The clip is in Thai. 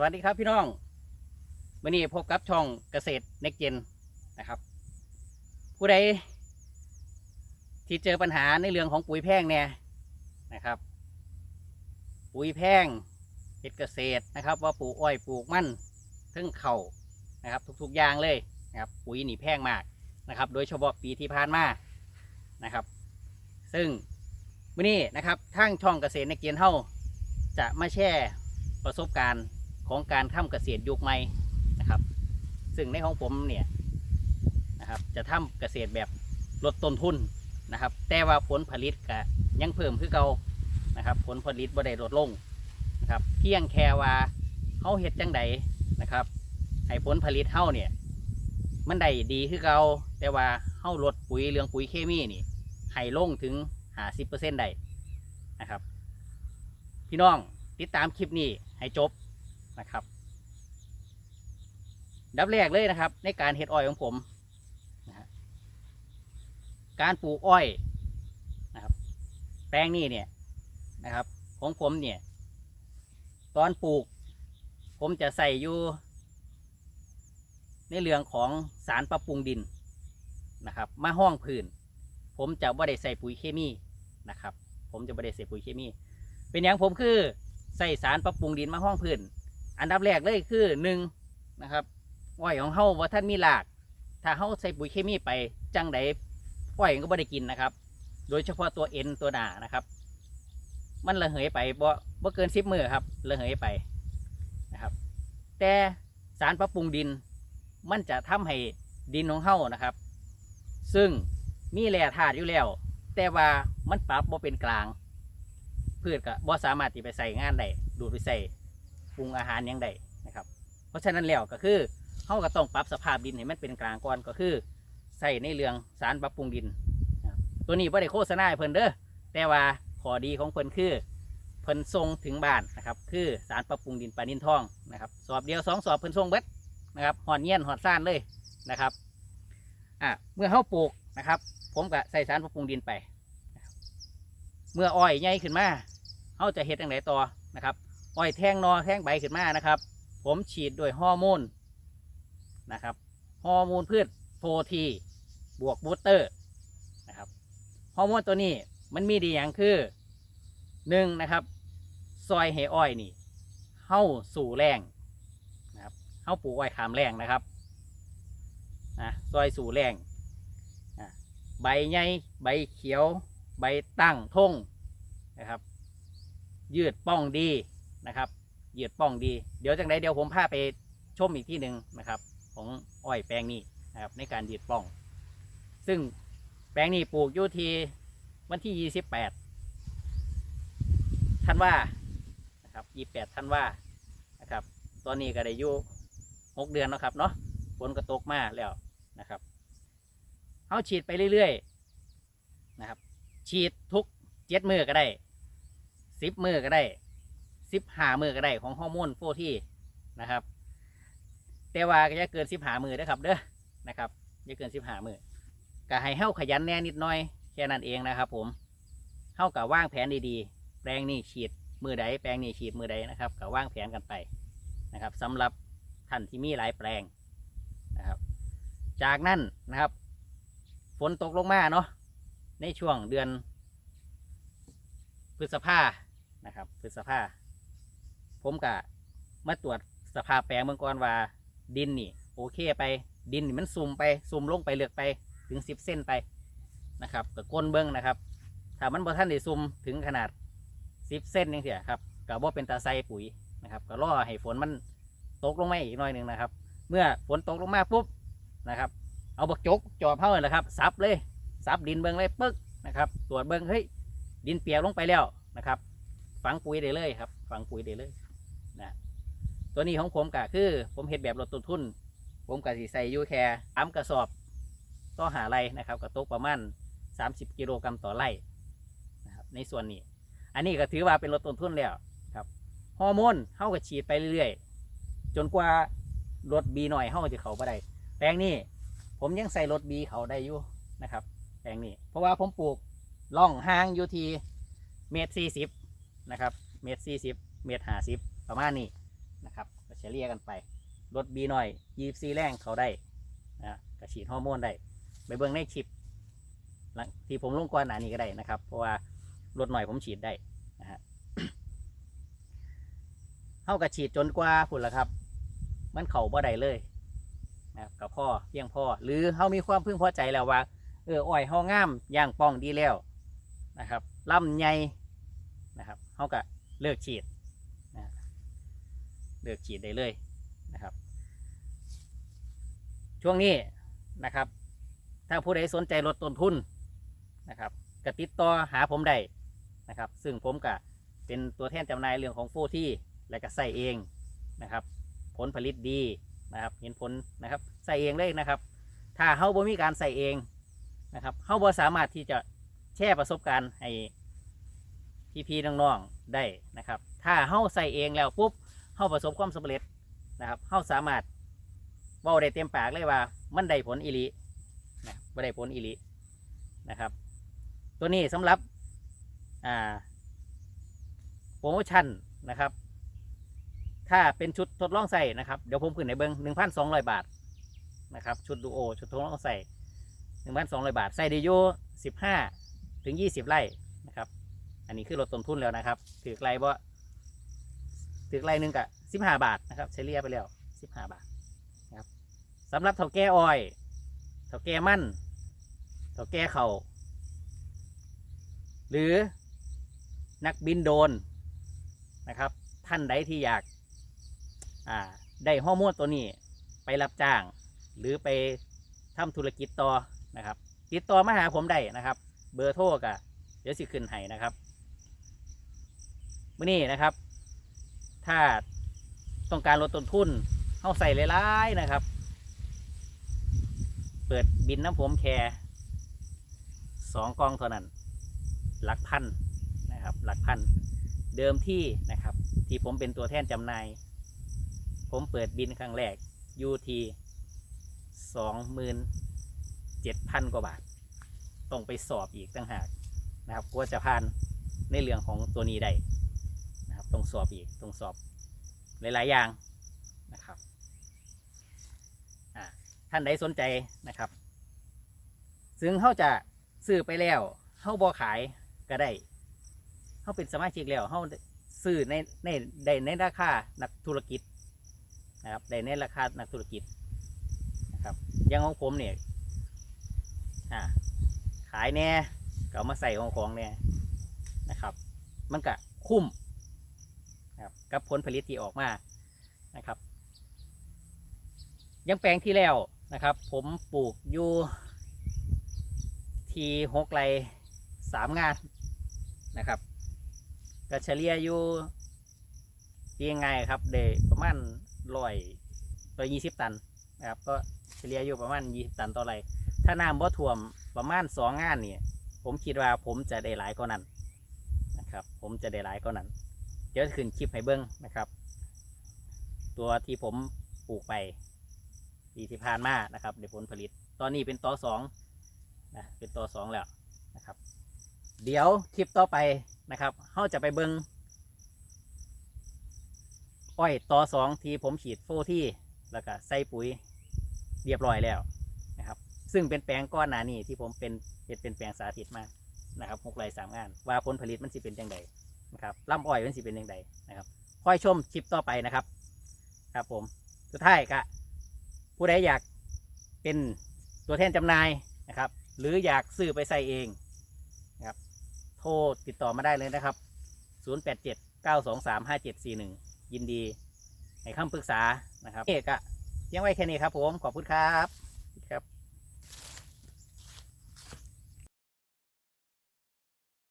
สวัสดีครับพี่น้องวันนี้พบกับช่องเกษตรเน็กเจนนะครับ ผู้ใดที่เจอปัญหาในเรื่องของปุ๋ยแพงเนี่ยนะครับ ปุ๋ยแพงเห็ดเกษตรนะครับ ว่าปลูกอ้อยปลูกมันทึ่งเข่านะครับ ทุกๆอย่างเลยนะครับ ปุ๋ยหนีแพงมากนะครับ โดยเฉพาะปีที่ผ่านมานะครับ ซึ่งวันนี้นะครับทางช่องเกษตรเน็กเจนเฮาจะมาแชร์ประสบการณ์ ของการทำเกษตรยุคใหม่นะครับ ซึ่งในของผมเนี่ยนะครับจะทำเกษตรแบบลดต้นทุนนะครับ แต่ว่าผลผลิตก็ยังเพิ่มคือเก่านะครับ ผลผลิตบ่ได้ลดลงนะครับ เพียงแค่ว่าเขาเฮ็ดจังใดนะครับให้ผลผลิตเฮาเนี่ยมันได้ดีคือเก่าแต่ว่าเฮาลดปุ๋ยเรื่องปุ๋ยเคมีนี่ให้ลงถึง50%ได้นะครับ พี่น้องติดตามคลิปนี้ให้จบ นะครับ ดับแรกเลยนะครับ ในการเฮ็ดอ้อยของผมนะการปลูกอ้อยนะครับ แปลงนี้เนี่ยนะครับ ของผมเนี่ย ตอนปลูก ผมจะใส่อยู่ ในเรื่องของสารปรับปรุงดินนะครับ มาห้องพื้นผมจะไม่ได้ใส่ปุ๋ยเคมีนะครับ ผมจะไม่ได้ใส่ปุ๋ยเคมี เป็นอย่างผมคือใส่สารปรับปรุงดินมาห้องพื้น อันดับแรกเลยคือหนึ่งนะครับอ้อยของเฮาว่าท่านมีหลาก ถ้าเฮาใส่ปุ๋ยเคมีไปจังใดอ้อยก็ไม่ได้กินนะครับ โดยเฉพาะตัวเอ็นตัวหนานะครับ มันระเหยไปบ่บ่เกินสิบมือครับระเหยไปนะครับ แต่สารปรับปรุงดิน มันจะทำให้ดินของเฮานะครับ ซึ่งมีแร่ธาตุอยู่แล้ว แต่ว่ามันปรับบ่เป็นกลาง พืชก็บ่สามารถที่ไปใส่งานได้ดูดไปใส่ ปรุงอาหารยังได้นะครับ เพราะฉะนั้นแล้วก็คือเขาก็ต้องปรับสภาพดินให้มันเป็นกลางก่อนก็คือใส่ในเรื่องสารปรับปรุงดินนะครับตัวนี้ไม่ได้โฆษณาเพิ่นเด้อแต่ว่าข้อดีของเพิ่นคือเพิ่นส่งถึงบ้านนะครับ คือสารปรับปรุงดินปานินทองนะครับสอบเดียวสองสอบเพิ่นส่งเบิดนะครับหอดเงี้ยนหอดซ่านเลยนะครับอะเมื่อเขาปลูกนะครับ ผมก็ใส่สารปรับปรุงดินไป เมื่ออ้อยใหญ่ขึ้นมาเขาจะเฮ็ดอย่างไรต่อนะครับ อ้อยแท่งนอแท่งใบขึ้นมานะครับ ผมฉีดด้วยฮอร์โมนนะครับฮอร์โมนพืชโฟทีบวกบูสเตอร์นะครับฮอร์โมนตัวนี้มันมีดีอย่างคือหนึ่งนะครับ ซอยให้อ้อยนี่เข้าสู่แรงนะครับเข้าปลูกอ้อยขามแรงนะครับนะซอยสู่แรงอะใบใหญ่ใบเขียว ใบตั้งทงนะครับ ยืดป้องดี นะครับยืดป้องดี เดี๋ยวจังไดเดี๋ยวผมพาไปชมอีกที่หนึ่งนะครับ ของอ้อยแปลงนี้นะครับในการยืดป้อง ซึ่งแปลงนี้ปลูกอยู่ที่วันที่ยี่สิบแปดท่านว่านะครับยี่แปดท่านว่านะครับ ตอนนี้ก็ได้อยู่หกเดือนแล้วครับเนาะฝนก็ตกมาแล้วนะครับเอาฉีดไปเรื่อยๆนะครับ ฉีดทุกเจ็ดมือก็ได้สิบมือก็ได้ สิบหามือก็ได้ของฮอร์โมนโฟที่นะครับ แต่ว่าก็จะเกินสิบหามือนะครับ เด้อนะครับจะเกินสิบหามือก็ให้เฮ้าขยันแน่นิดหน่อยแค่นั้นเองนะครับ ผมเฮ้ากับว่างแผนดีๆ แปลงนี่ฉีดมือใดแปลงนี่ฉีดมือใดนะครับกับว่างแผนกันไปนะครับสำหรับท่านที่มีหลายแปลงนะครับ จากนั้นนะครับ ฝนตกลงมาเนาะในช่วงเดือนพฤษภานะครับพฤษภา ผมกะมาตรวจสภาพแปลงเมื่อก่อนว่า ดินนี่ โอเคไป ดินนี่มันซุ่มไปซุ่มลงไปเลือกไปถึงสิบเส้นไปนะครับกับก้นเบิ้งนะครับถ้ามันบ่ท่านได้ซุ่มถึงขนาดสิบเส้นยังเสียครับกับว่าเป็นตาไซปุ๋ยนะครับก็รอให้ฝนมันตกลงมาอีกหน่อยหนึ่งนะครับ เมื่อฝนตกลงมาปุ๊บนะครับเอาบักจกจอบเท่าเลยนะครับซับเลยซับดินเบิ้งเลยปึ๊กนะครับตรวจเบิ้งเฮ้ยดินเปียกลงไปแล้วนะครับ ฝังปุ๋ยได้เลยครับ ฝังปุ๋ยได้เลย ตัวนี้ของผมก็คือ ผมเห็ดแบบลดต้นทุน ผมก็สิใส่ยูแค่อ้ำกระสอบต่อหาไรนะครับก็ตกประมาณ 30 กิโลกรัมต่อไร่นะครับในส่วนนี้ อันนี้ก็ถือว่าเป็นลดต้นทุนแล้วครับฮอร์โมนเข้ากับฉีดไปเรื่อยๆ จนกว่ารถบีหน่อยเข้าจะเขาไปได้แปลงนี้ผมยังใส่รถบีเขาได้อยู่นะครับ แปลงนี้ เพราะว่าผมปลูกล่องห่างอยู่ที่เมตรสี่สิบนะครับ เมตรสี่สิบเมตรห้าสิบประมาณนี้ เฉลี่ยกันไปลดบีหน่อยยีซีแรงเขาได้นะกระฉีดฮอร์โมนได้ไปเบิ่งในคลิปที่ผมลงก่อนหน้านี้ก็ได้นะครับ เพราะว่าลดหน่อยผมฉีดได้นะฮะเท่ากับฉีดจนกว่าพุ่นละครับ มันเข่าบ่ได้เลยนะครับกับพ่อเพียงพ่อ หรือเขามีความพึงพอใจแล้วว่าเอออ้อยเฮางามย่างป้องดีแล้วนะครับล่ำใหญ่นะครับเขาก็เลิกฉีด เลิกฉีดได้เลยนะครับ ช่วงนี้นะครับ ถ้าผู้ใดสนใจลดต้นทุนนะครับก็ติดต่อหาผมได้นะครับ ซึ่งผมก็เป็นตัวแทนจำหน่ายเรื่องของโฟที่และก็ใส่เองนะครับ ผลผลิตดีนะครับ เห็นผลนะครับใส่เองเลยนะครับ ถ้าเฮาบ่มีการใส่เองนะครับเฮาบ่สามารถที่จะแชร์ประสบการณ์ให้พี่ๆน้องๆได้นะครับ ถ้าเฮาใส่เองแล้วปุ๊บ เฮาประสบความสำเร็จนะครับเฮาสามารถเว้าได้เต็มปากเลยว่า มันได้ผลอีหลีนะบ่ได้ผลอีหลีนะครับ ตัวนี้สำหรับอ่าโปรโมชั่นนะครับ ถ้าเป็นชุดทดลองใส่นะครับเดี๋ยวผมขึ้นในเบิ้งหนึ่งพันสองร้อยบาทนะครับชุดดูโอชุดทดลองใส่หนึ่งพันสองร้อยบาท ใส่ไดีโยสิบห้าถึงยี่สิบไร่นะครับ อันนี้คือลดต้นทุนแล้วนะครับถือไกลบ่ ถือไกลหนึ่งกับสิบห้าบาทนะครับเฉลี่ยไปแล้วสิบห้าบาทนะครับสำหรับเถาแก่ออยเถาแก่มั่นเถาแก่เขาหรือนักบินโดนนะครับ ท่านใดที่อยากอ่าได้ฮอร์โมนตัวนี้ไปรับจ้าง หรือไปทำธุรกิจต่อนะครับ ติดต่อมาหาผมได้นะครับ เบอร์โทรกะเดี๋ยวสิขึ้นให้นะครับมื่อนี้นะครับ ถ้าต้องการลดต้นทุนเข้าใส่หลายๆนะครับ เปิดบินน้ำผมแค่สองกองเท่านั้น หลักพันนะครับ หลักพัน เดิมที่นะครับ ที่ผมเป็นตัวแทนจำหน่าย ผมเปิดบินครั้งแรกอยู่ที่สองหมื่นเจ็ดพันกว่าบาท ต้องไปสอบอีกต่างหากนะครับกว่าจะผ่านในเรื่องของตัวนี้ได้ ต้องสอบอีกต้องสอบหลาย ๆ อย่างนะครับท่านใดสนใจนะครับ ซึ่งเขาจะซื้อไปแล้วเขาบอขายก็ได้เขาเป็นสมาชิกแล้วเขาซื้อในในได้ในราคานักธุรกิจนะครับได้ในราคานักธุรกิจนะครับอยังของผมเนี่ยขายแน่ก็เอามาใส่ของของเนี่ยนะครับ มันก็คุ้ม นะครับกับผลผลิตที่ออกมานะครับ ยังแปลงที่แล้วนะครับ ผมปลูกอยู่ที่หกไร่สามงานนะครับก็เฉลี่ยอยู่ยังไงครับเดประมาณร้อยร้อยยี่สิบตันนะครับก็เฉลี่ยอยู่ประมาณยี่สิบตันต่อไร่ถ้าน้ำบ่ท่วมประมาณสองงานเนี่ยผมคิดว่าผมจะได้หลายกว่านั้นนะครับ ผมจะได้หลายกว่านั้น เดี๋ยวขึ้นคลิปให้เบิ้งนะครับ ตัวที่ผมปลูกไปปีที่ผ่านมานะครับได้ผลผลิต ตอนนี้เป็นต่อสองนะเป็นต่อสองแล้วนะครับ เดี๋ยวคลิปต่อไปนะครับเขาจะไปเบิ้งอ้อยต่อสองที่ผมฉีดโฟที่แล้วก็ใส่ปุ๋ยเรียบร้อยแล้วนะครับ ซึ่งเป็นแปลงก้อนหนานี่ที่ผมเป็นเฮ็ดเป็นแปลงสาธิตมานะครับหกไร่สามงาน ว่าผลผลิตมันสิเป็นยังไง นะครับลำอ้อยมันสิเป็นยังไงนะครับคอยชมคลิปต่อไปนะครับ ครับผมสุดท้ายก็ผู้ใดอยากเป็นตัวแทนจำหน่ายนะครับ หรืออยากซื้อไปใส่เองนะครับโทรติดต่อมาได้เลยนะครับ 087 923 5741 ยินดีให้คำปรึกษานะครับเอกอะยังไว้แค่นี้ครับผม ขอบคุณครับครับ